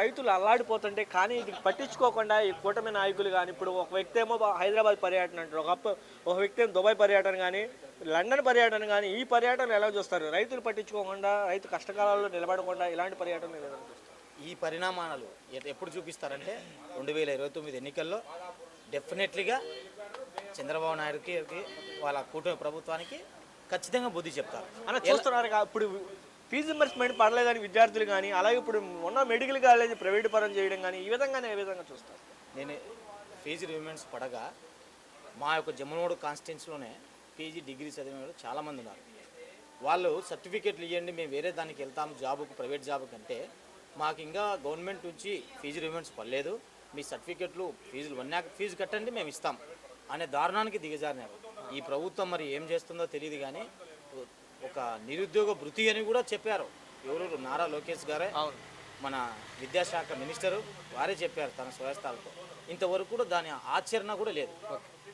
రైతులు అల్లాడిపోతుంటే కానీ ఇది పట్టించుకోకుండా ఈ కూటమి నాయకులు కానీ ఇప్పుడు ఒక వ్యక్తి ఏమో హైదరాబాద్ పర్యటన అంటారు. ఒక ఒక వ్యక్తి ఏమో దుబాయ్ పర్యటన కానీ లండన్ పర్యటన కానీ ఈ పర్యటన ఎలా చూస్తారు? రైతులు పట్టించుకోకుండా రైతు కష్టకాలాల్లో నిలబడకుండా ఇలాంటి పర్యటనలు ఎలా చూస్తారు? ఈ పరిణామాలు ఎప్పుడు చూపిస్తారంటే రెండు వేల ఇరవై తొమ్మిది ఎన్నికల్లో డెఫినెట్లీగా చంద్రబాబు నాయుడుకి వాళ్ళ కూటమి ప్రభుత్వానికి ఖచ్చితంగా బుద్ధి చెప్తారు. అన్న చూస్తున్నారు ఇప్పుడు ఫీజు రింబర్స్మెంట్ పడలేదని విద్యార్థులు కానీ అలాగే ఇప్పుడు ఉన్న మెడికల్ కాలేజ్ ప్రైవేట్ పరం చేయడం కానీ ఈ విధంగానే ఏ విధంగా చూస్తారు? నేను ఫీజు రిమెంట్స్ పడగా మా యొక్క జమ్మనోడు కాన్స్టిట్యున్సీలోనే పీజీ డిగ్రీ చదివిన వాళ్ళు చాలామంది ఉన్నారు. వాళ్ళు సర్టిఫికేట్లు ఇవ్వండి మేము వేరే దానికి వెళ్తాము జాబుకు ప్రైవేట్ జాబ్ కంటే మాకు ఇంకా గవర్నమెంట్ నుంచి ఫీజు రిమెంట్స్ పడలేదు. మీ సర్టిఫికెట్లు ఫీజులు వన్నాక ఫీజు కట్టండి మేము ఇస్తాం. అనే దారుణానికి దిగజారినారు. ఈ ప్రభుత్వం మరి ఏం చేస్తుందో తెలియదు కానీ ఒక నిరుద్యోగ భృతి అని కూడా చెప్పారు. ఎవరు నారా లోకేష్ గారే. అవును. మన విద్యాశాఖ మినిస్టరు వారే చెప్పారు తన స్వస్థాలతో ఇంతవరకు కూడా దాని ఆచరణ కూడా లేదు.